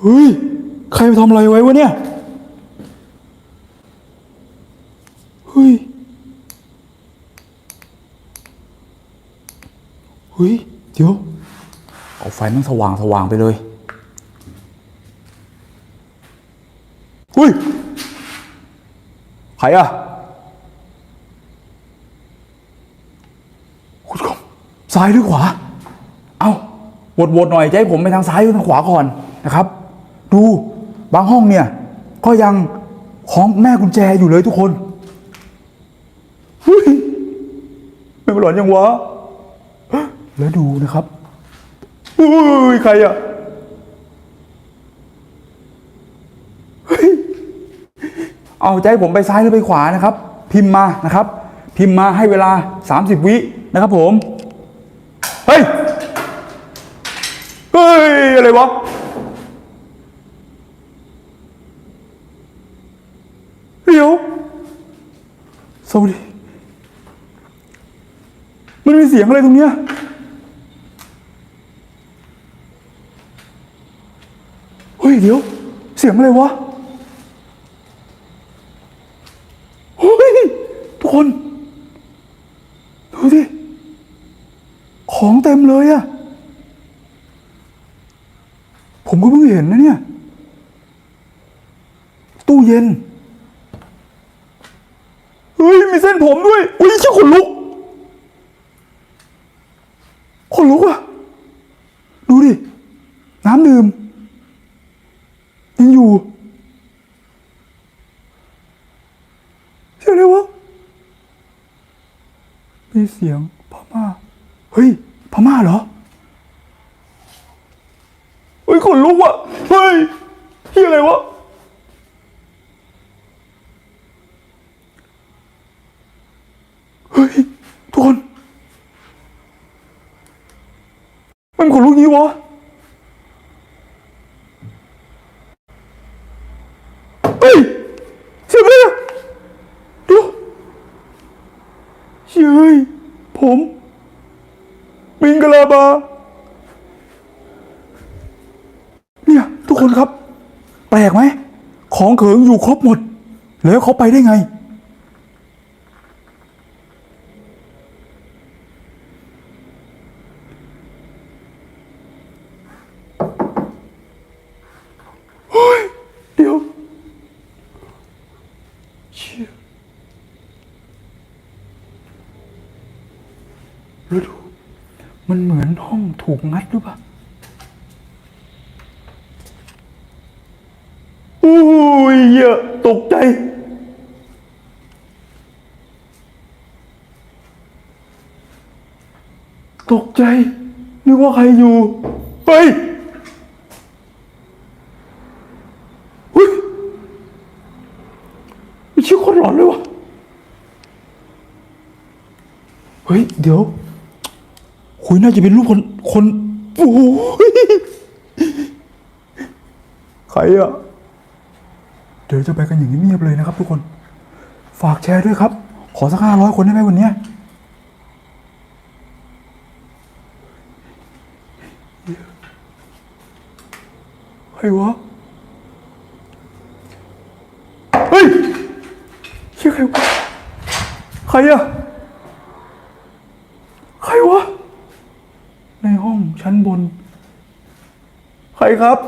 เฮ้ย ใครไปทำอะไรไว้วะเนี่ย เฮ้ย เฮ้ย เดี๋ยว เอาไฟมันสว่างสว่างไปเลย เฮ้ย ใครอะคุณกบซ้ายหรือขวา เอาวดๆหน่อยจะให้ผมไปทางซ้ายหรือทางขวาก่อนนะครับ ดูบางห้องเนี่ย ก็ยังของแม่กุญแจอยู่เลยทุกคนเฮ้ยไม่หลอนยังวะ แล้วดูนะครับอุ้ยใครอะเอาใจผมไปซ้ายหรือไปขวานะครับ พิมพ์มานะครับ พิมพ์มาให้เวลา 30 วินะครับผม เฮ้ย เฮ้ย อะไรวะ เสียงอะไรตรงเนี้ยเฮ้ยเดี๋ยว เสียงอะไรวะเฮ้ยทุกคน ดูสิของเต็มเลยอะผมก็เพิ่งเห็นนะเนี่ย ตู้เย็น เฮ้ย มีเส้นผมด้วย อุ้ยเชี่ยขนลุกีเสียงพม่า เฮ้ยพม่าเหรอ เฮ้ยคนลุกวะเฮ้ยที่อะไรวะ คุณครับ แปลกไหม ของเขิงอยู่ครบหมด แล้วเขาไปได้ไง เฮ้ย เดี๋ยวชี่แล้วดู มันเหมือนห้องถูกงัดหรือเปล่า ตกใจ นึกว่าใครอยู่ไปเฮ้ยมีชื่อคนหลอนเลยวะเฮ้ย เดี๋ยวคุยน่าจะเป็นรูปคนคนโอ้ยใครอะเดี๋ยวจะไปกันอย่างเงียบเลยนะครับทุกคน ฝากแชร์ด้วยครับ ขอสักห้าร้อยคนได้ไหมวันนี้ วะ เฮ้ยเชี่ใครใครอะใครวะ ในห้องชั้นบน ใครครับ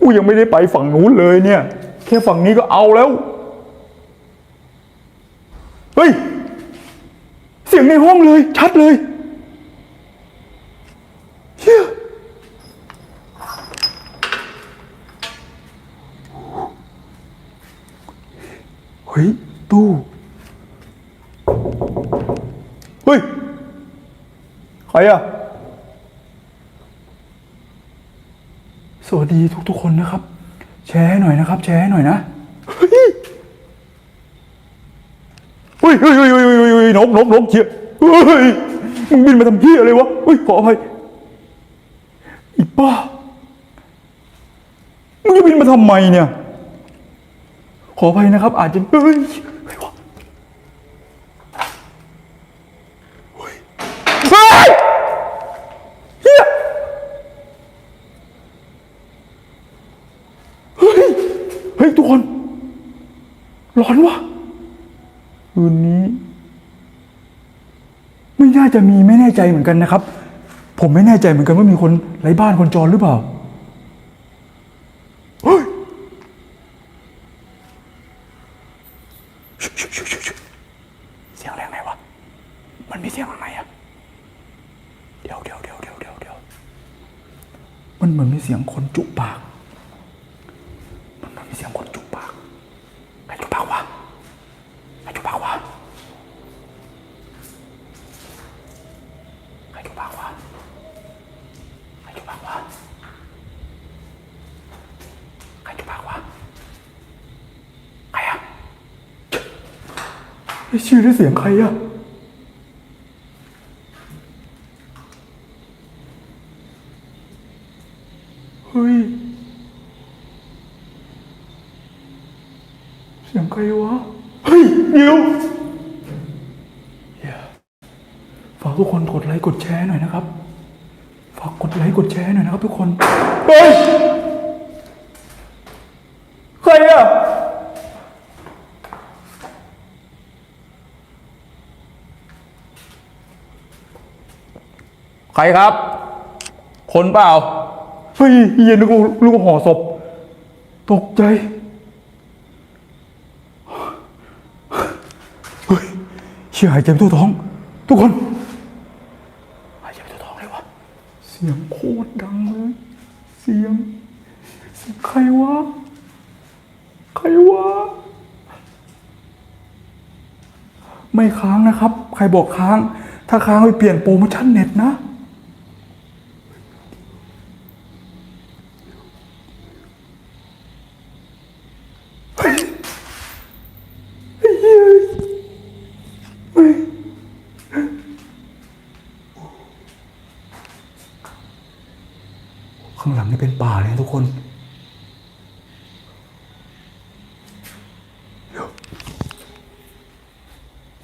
กูยังไม่ได้ไปฝั่งนู้นเลยเนี่ย แค่ฝั่งนี้ก็เอาแล้ว เฮ้ย เสียงในห้องเลย ชัดเลย เฮ้ย ใครอะสวัสดีทุกๆคนนะครับ แชร์ให้หน่อยนะครับ แชร์ให้หน่อยนะเฮ้ยเฮ้ยเฮ้ยเฮ้ยเฮ้ยเฮ้ยนกนกนกเจี๊ยเฮ้ยมึงบินมาทำเจี๊ยอะไรวะเฮ้ยขออภัยอีป้ามึงจะบินมาทำไมเนี่ย ขออภัยนะครับ อาจจะเฮ้ย เฮ้ยทุกคน ร้อนวะคืนนี้ ไม่น่าจะมีไม่แน่ใจเหมือนกันนะครับ ผมไม่แน่ใจเหมือนกันว่ามีคนไร้บ้านคนจรหรือเปล่าเฮ้ยชิชิชิชิชิเสียงแรงไหนวะ มันมีเสียงอะไรอะเดี๋ยวเดี๋ยวเดี๋ยวเดี๋ยวเดี๋ยวเดี๋ยวมันเหมือนมีเสียงคนจุปาก มันเหมือนมีเสียงคนจุปากใครจุปากวะใครจุปากวะ ใครจุปากวะใครจุปากวะใครจุปากวะใครอะไอ้ชื่อได้เสียงใครอะเฮ้ย เสียงใครวะ เฮ้ยเดี๋ยวเหี้ยฝาก ทุกคนกดไลค์กดแชร์หน่อยนะครับ ฝากกดไลค์กดแชร์หน่อยนะครับ ทุกคนเฮ้ยใครอะใครครับ คนเปล่า เฮ้ยเฮียนึกว่านึกว่าห่อศพ ตกใจ เฮ้ยเชี่ยหายใจไม่ทั่วท้อง ทุกคน หายใจไม่ทั่วท้องเลยวะเสียงโคตรดังเลย เสียง เสียงใครวะ ใครวะ ไม่ค้างนะครับ ใครบอกค้าง ถ้าค้างไปเปลี่ยนโปรโมชั่นเน็ตนะ ข้างหลังนี่เป็นป่าเลยนะทุกคน เดี๋ยว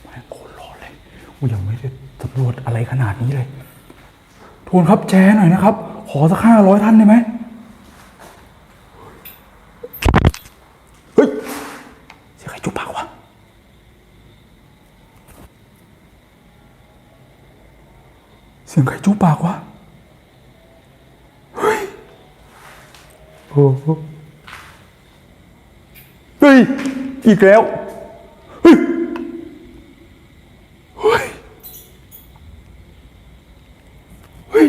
แม่งโคตรร้อนเลยกูยังไม่ได้สำรวจอะไรขนาดนี้เลย ทวนครับแชร์หน่อยนะครับ ขอสักห้าร้อยท่านได้ไหมเฮ้ยเสียงใครจุบปากวะเสียงใครจุบปากวะโอ้โหเฮ้ยอีกแล้ว เฮ้ย เฮ้ย เฮ้ย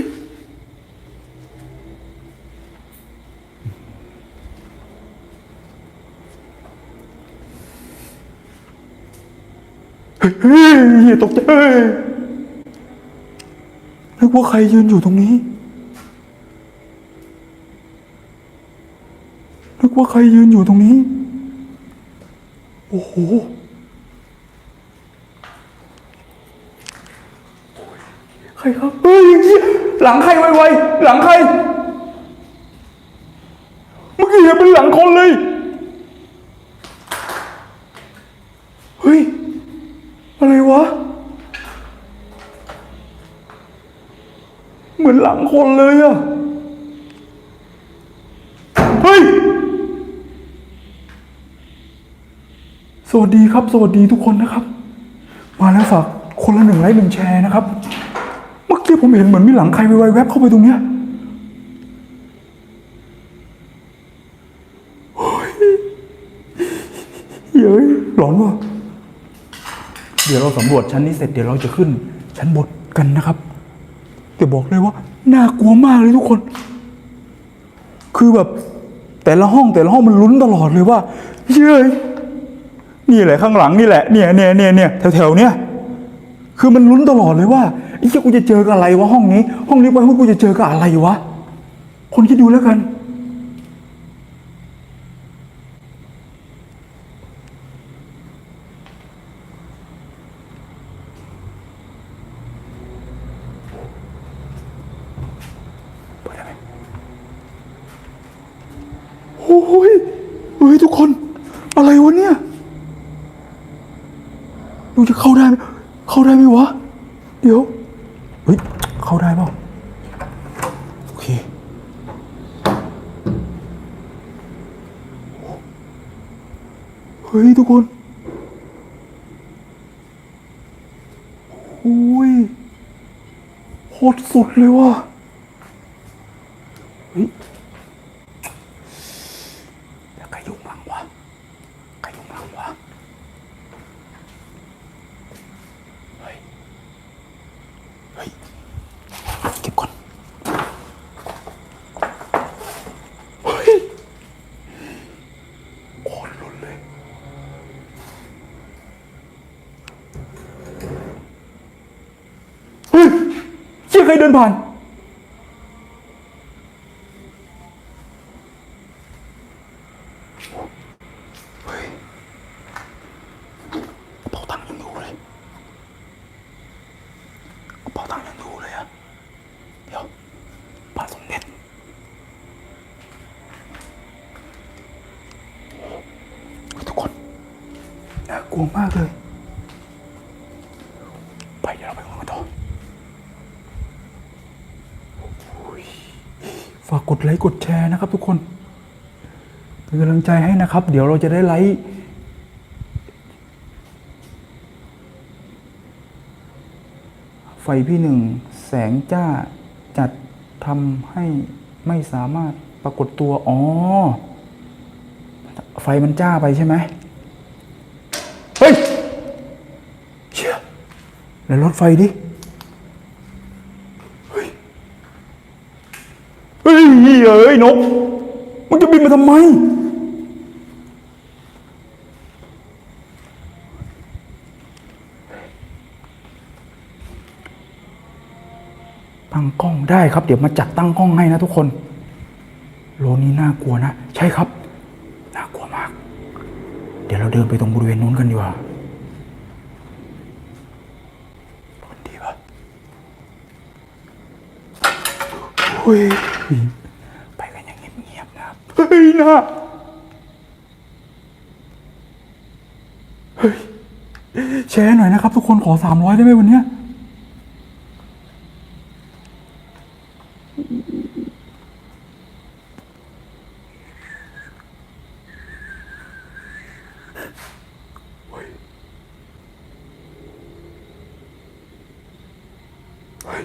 เฮ้ยตกใจนึกว่าใครยืนอยู่ตรงนี้นึกว่าใครยืนอยู่ตรงนี้ โอ้โหใครครับเฮ้ยหลังใครไวๆหลังใคร เมื่อกี้เห็นเป็นหลังคนเลย เฮ้ย วะ เหมือนหลังคนเลยอะเฮ้ย สวัสดีครับ สวัสดีทุกคนนะครับ มาแล้วฝากคนละหนึ่งไลค์หนึ่งแชร์นะครับ เมื่อกี้ผมเห็นเหมือนมีหลังใครไวๆแวบเข้าไปตรงเนี้ยเฮ้ยเฮ้ยหลอนว่ะ ดี๋ยวเราสำรวจชั้นนี้เสร็จเดี๋ยวเราจะขึ้น ชั้นบนกันนะครับ แต่บอกเลยว่าน่ากลัวมากเลยทุกคน คือแบบแต่ละห้องแต่ละห้องมันลุ้นตลอดเลยว่าเย้ยนี่แหละข้างหลังนี่แหละเนี่ยเนี่ยเนี่ยเนี่ยแถวแถวๆเนี่ยคือมันลุ้นตลอดเลยว่าไอ้เจ้ากูจะเจอกับอะไรวะห้องนี้ ห้องนี้ไปห้องกูจะเจอกับอะไรวะคนคิดดูแล้วกัน เปิดได้ไหม โอ้ยเฮ้ยทุกคน อะไรวะเนี่ยดูจะ เข้าได้ไหมเข้าได้ไหมวะ เดี๋ยว เฮ้ย เข้าได้เปล่าโอเค เฮ้ย ทุกคนอุ้ยโคตรสุดเลยว่ะเฮ้ยแล้วใครอยู่ข้างหลังวะใครอยู่ข้างหลังวะ เฮ้ย เฮ้ย เก็บก่อน เฮ้ยโคตรหลุนเลย เฮ้ย เชี่ยเดินผ่าน เฮ้ยกระเป๋าตังค์ยังอยู่เลยกระเป๋าตังค์ยังอยู่เลยอะเดี๋ยวพระสมเด็จเฮ้ยทุกคนน่ากลัวมากเลย ไปเดี๋ยวเราไปข้างนอกกันต่อโอ้ยฝากกดไลค์กดแชร์นะครับ ทุกคนเป็นกำลังใจให้นะครับ เดี๋ยวเราจะได้ไลฟ์ไฟพี่หนึ่งแสงจ้าจัดทำให้ไม่สามารถปรากฏตัวอ๋อไฟมันจ้าไปใช่ไหมเฮ้ยเชี่ยแล้วรถไฟดิ เฮ้ย เฮ้ยเอ้ย นกมึงจะบินมาทำไม ตั้งกล้องได้ครับ เดี๋ยวมาจัดตั้งกล้องให้นะทุกคน โลนี้น่ากลัวนะ ใช่ครับ น่ากลัวมาก เดี๋ยวเราเดินไปตรงบริเวณนู้นกันดีกว่าค นะเฮ้ยแชร์หน่อยนะครับ ทุกคนขอสามร้อยได้ไหมวันเนี้ย เฮ้ย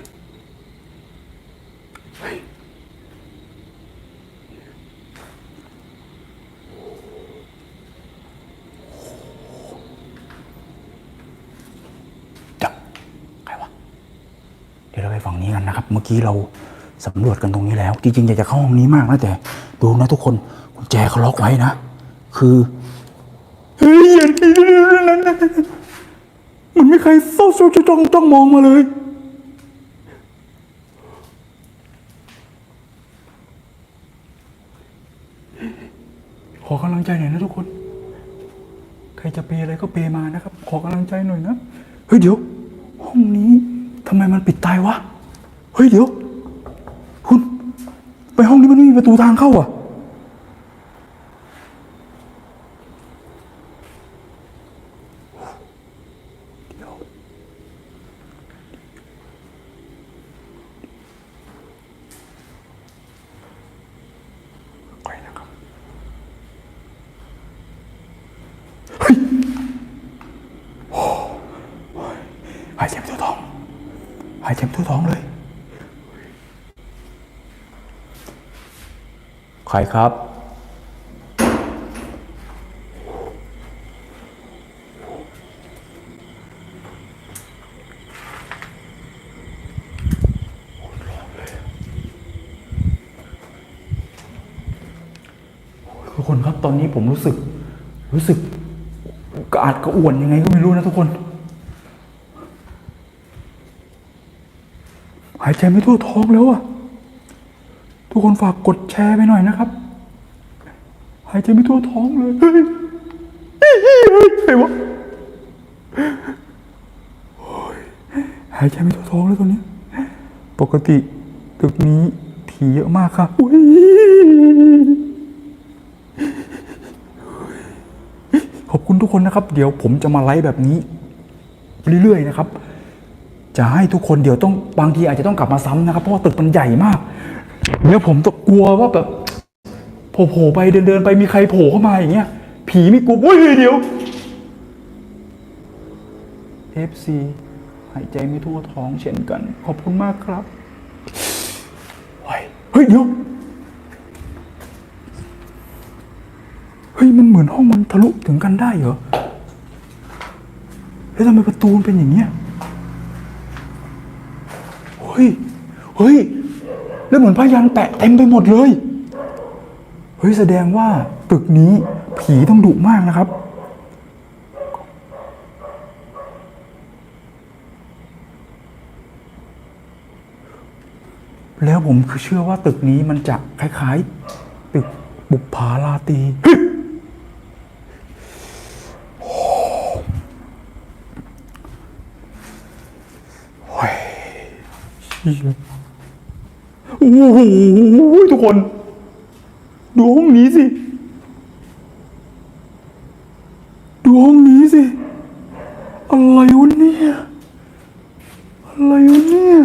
เฮ้ย จับใครวะ เดี๋ยวเราไปฝั่ งนี้กันนะครับ เมื่อกี้เราสำรวจกันตรงนี้แล้ว จริงๆอยากจะเข้าห้องนี้มากนะแต่ดูนะทุกคนกุญแจเขาล็อกไว้นะ คือเฮ้ยเหมันไม่ใครเศร้าๆจ้องจ้องมองมาเลยขอกำลังใจหน่อยนะทุกคน ใครจะเปอะไรก็เปมานะครับ ขอกำลังใจหน่อยนะ เฮ้ยเดี๋ยว ห้องนี้ทำไมมันปิดตายวะ เฮ้ยเดี๋ยวคุณไปห้องนี้มันไม่มีประตูทางเข้าอะ เดี๋ยว ไปนะครับ เฮ้ยโอ้ยหายใจไม่ทั่วท้อง หายใจไม่ทั่วท้องเลย ใค รครับ ทุกคนครับตอนนี้ผมรู้สึก รู้สึกกระอาดกระอ่วนยังไงก็ไม่รู้นะทุกคน หายใจไม่ทั่วท้องแล้วอะ ทุกคนฝากกดแชร์ไปหน่อยนะครับ หายใจไม่ทั่วท้องเลย เฮ้ยเฮ้ยเฮ้ยเฮ้ยใครวะโอ้ยหายใจไม่ทั่วท้องเลยตอนนี้ ปกติตึกนี้ผีเยอะมากครับอุ๊ยขอบคุณทุกคนนะครับ เดี๋ยวผมจะมาไลฟ์แบบนี้เรื่อยๆนะครับ จะให้ทุกคนเดี๋ยวต้องบางทีอาจจะต้องกลับมาซ้ำนะครับ เพราะว่าตึกมันใหญ่มาก เดี๋ยวผมตกกลัวว่าแบบโผล่ไปเดินๆไปมีใครโผล่เข้ามาอย่างเงี้ย ผีไม่กลัวอุ้ยเดี๋ยว FC หายใจไม่ทั่วท้องเช่นกัน ขอบคุณมากครับ เฮ้ยเฮ้ยเดี๋ยวเฮ้ยมันเหมือนห้องมันทะลุถึงกันได้เหรอแล้วทำไมประตูมันเป็นอย่างเงี้ยเฮ้ยเฮ้ย แล้วเหมือนพยันแปะเต็มไปหมดเลย เฮ้ยแสดงว่าตึกนี้ผีต้องดุมากนะครับแล้วผมคือเชื่อว่าตึกนี้มันจะคล้ายๆ ตึกบุปผาลาตรีเฮ้โอ้ยเชี่ย อ้โหทุกคน ดูห้องนี้สิ ดูห้องนี้สิ อะไรวะเนี่ย อะไรวะเนี่ย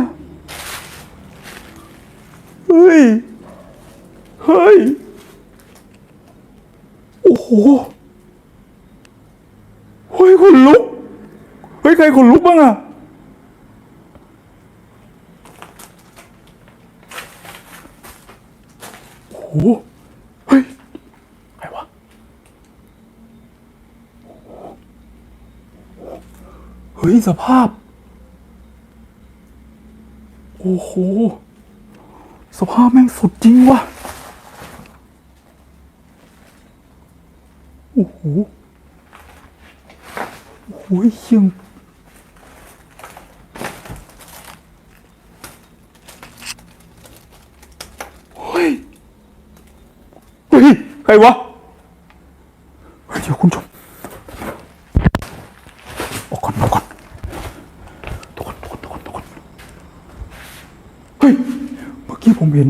เฮ้ย เฮ้ย โอ้โห เฮ้ยคนลุก เฮ้ย ใครคนลุกบ้างอะ โอ้โหเฮ้ยใครวะเฮ้ยสภาพ โอ้โห สภาพแม่งสุดจริงว่ะโอ้โหโอ้โหเชียงเฮ้ย เฮ้ย ใครวะเฮ้ยเดี๋ยวคุณชมออกก่อนออกก่อนทุกคนทุกคนทุกคนทุกคนเฮ้ยเมื่อกี้ผมเห็น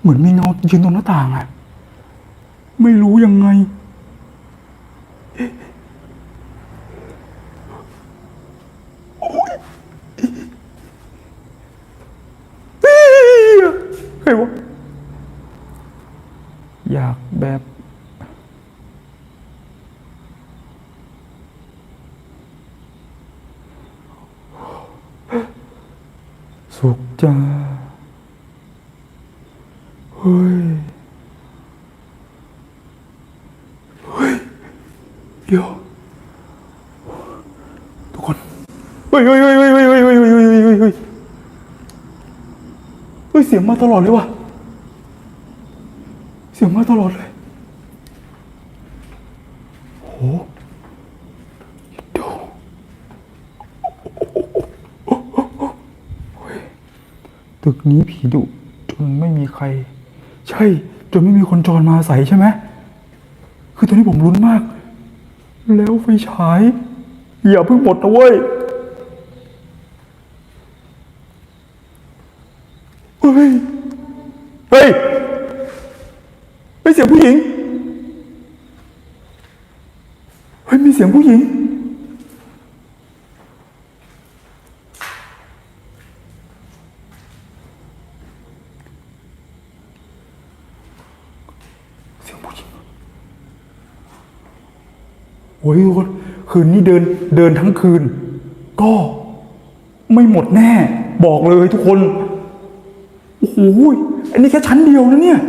เหมือนมีเงายืนตรงหน้าต่างอะไม่รู้ยังไงเอ๊ะโอ๊ยเอ๊ะใครวะ อยากแบบ สุขจ้าเฮ้ยเฮ้ยเดี๋ยวทุกคนเฮ้ยเฮ้ยเฮ้ยเฮ้ยเฮ้ยเฮ้ยเฮ้ยเฮ้ยเฮ้ยเฮ้ยเฮ้ยเฮ้ยเฮ้ยเสียงมาตลอดเลยว่ะเสียงมาตลอดเลย โหเดี๋ยวเฮ้ย ตึ กนี้ผีดุจนไม่มีใคร ใช่ จนไม่มีคนจรมาอาศัยใช่ไหมคือตอนนี้ผมลุ้นมาก แล้วไฟฉายอย่าเพิ่งหมดนะเว้ยเฮ้ยเฮ้ยไม่เสียงผู้หญิงเฮ้ยมีเสียงผู้หญิง เสียงผู้หญิง โอ้ยทุกคนคืนนี้เดินเดินทั้งคืน ก็ไม่หมดแน่ บอกเลยทุกคนโอ้โหอันนี้แค่ชั้นเดียวนะเนี่ย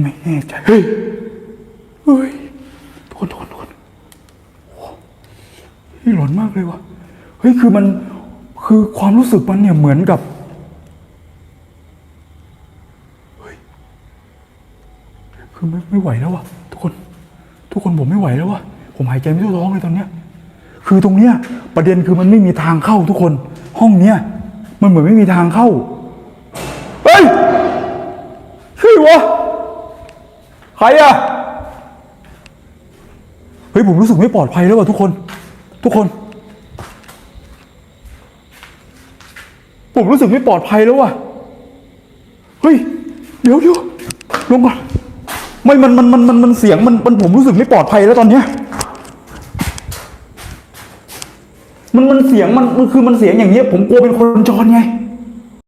ไม่แน่ใจเฮ้ยเฮ้ยทุกคนทุกคนทุกคนเฮ้ยหลอนมากเลยว่ะเฮ้ยคือมัน คือความรู้สึกมันเนี่ยเหมือนกับเฮ้ยคือไม่ไม่ไหวแล้ววะทุกคน ทุกคนผมไม่ไหวแล้ววะผมหายใจไม่ทั่วท้องเลยตอนเนี้ย คือตรงเนี้ย ประเด็นคือมันไม่มีทางเข้าทุกคน ห้องเนี้ยมันเหมือนไม่มีทางเข้าเฮ้ยใช่วะใครอะเฮ้ยผมรู้สึกไม่ปลอดภัยแล้วว่ะทุกคน ทุกคน ผมรู้สึกไม่ปลอดภัยแล้วว่ะ เฮ้ย เดี๋ยวเดี๋ยวลงก่อน ไม่ มัน มัน มัน มัน มันเสียง มัน มันผมรู้สึกไม่ปลอดภัยแล้วตอนเนี้ย มัน มันเสียง มันมันคือมันเสียงอย่างเงี้ย ผมกลัวเป็นคนจรไง